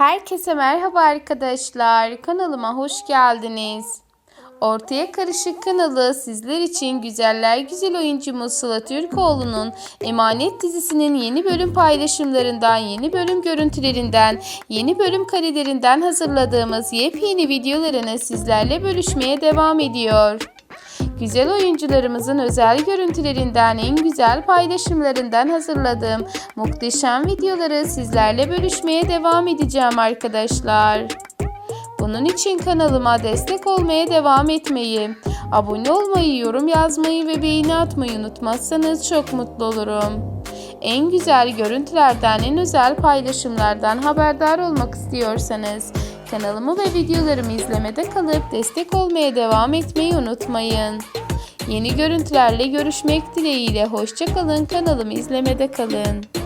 Herkese merhaba arkadaşlar. Kanalıma hoş geldiniz. Ortaya Karışık kanalı sizler için güzeller güzel oyuncumuz Sıla Türkoğlu'nun Emanet dizisinin yeni bölüm paylaşımlarından, yeni bölüm görüntülerinden, yeni bölüm karelerinden hazırladığımız yepyeni videolarını sizlerle bölüşmeye devam ediyor. Güzel oyuncularımızın özel görüntülerinden, en güzel paylaşımlarından hazırladığım muhteşem videoları sizlerle bölüşmeye devam edeceğim arkadaşlar. Bunun için kanalıma destek olmaya devam etmeyi, abone olmayı, yorum yazmayı ve beğeni atmayı unutmazsanız çok mutlu olurum. En güzel görüntülerden, en özel paylaşımlardan haberdar olmak istiyorsanız kanalımı ve videolarımı izlemede kalıp destek olmaya devam etmeyi unutmayın. Yeni görüntülerle görüşmek dileğiyle hoşçakalın kanalımı izlemede kalın.